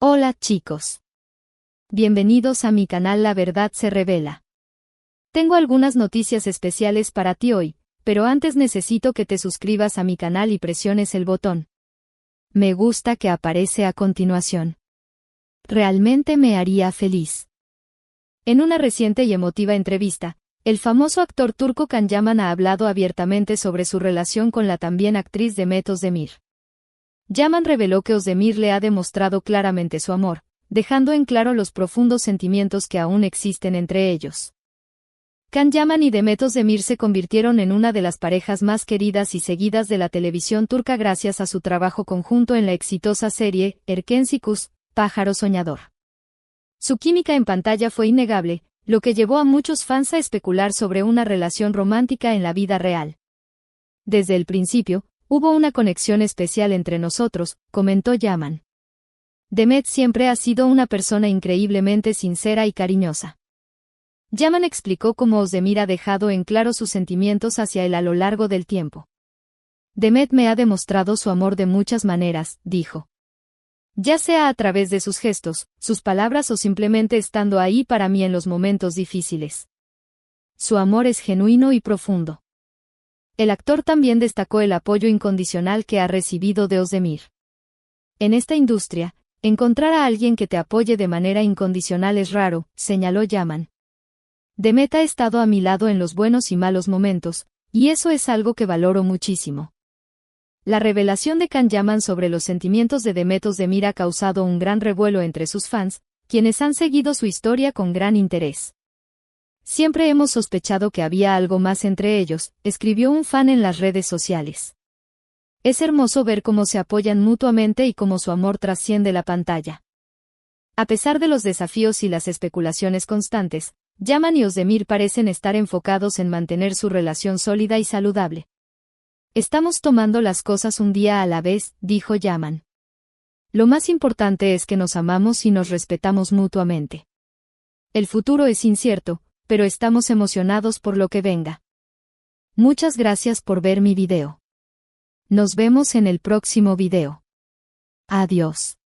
Hola chicos. Bienvenidos a mi canal La Verdad se revela. Tengo algunas noticias especiales para ti hoy, pero antes necesito que te suscribas a mi canal y presiones el botón. Me gusta que aparece a continuación. Realmente me haría feliz. En una reciente y emotiva entrevista, el famoso actor turco Can Yaman ha hablado abiertamente sobre su relación con la también actriz Demet Özdemir. Yaman reveló que Ozdemir le ha demostrado claramente su amor, dejando en claro los profundos sentimientos que aún existen entre ellos. Kan Yaman y Demet Özdemir se convirtieron en una de las parejas más queridas y seguidas de la televisión turca gracias a su trabajo conjunto en la exitosa serie Erkensikus, Pájaro Soñador. Su química en pantalla fue innegable, lo que llevó a muchos fans a especular sobre una relación romántica en la vida real. Desde el principio, Hubo una conexión especial entre nosotros, comentó Yaman. Demet siempre ha sido una persona increíblemente sincera y cariñosa. Yaman explicó cómo Osdemir ha dejado en claro sus sentimientos hacia él a lo largo del tiempo. Demet me ha demostrado su amor de muchas maneras, dijo. Ya sea a través de sus gestos, sus palabras o simplemente estando ahí para mí en los momentos difíciles. Su amor es genuino y profundo. El actor también destacó el apoyo incondicional que ha recibido de Osdemir. En esta industria, encontrar a alguien que te apoye de manera incondicional es raro, señaló Yaman. Demet ha estado a mi lado en los buenos y malos momentos, y eso es algo que valoro muchísimo. La revelación de Kan Yaman sobre los sentimientos de Demet Ozdemir ha causado un gran revuelo entre sus fans, quienes han seguido su historia con gran interés. Siempre hemos sospechado que había algo más entre ellos, escribió un fan en las redes sociales. Es hermoso ver cómo se apoyan mutuamente y cómo su amor trasciende la pantalla. A pesar de los desafíos y las especulaciones constantes, Yaman y Osdemir parecen estar enfocados en mantener su relación sólida y saludable. Estamos tomando las cosas un día a la vez, dijo Yaman. Lo más importante es que nos amamos y nos respetamos mutuamente. El futuro es incierto, pero estamos emocionados por lo que venga. Muchas gracias por ver mi video. Nos vemos en el próximo video. Adiós.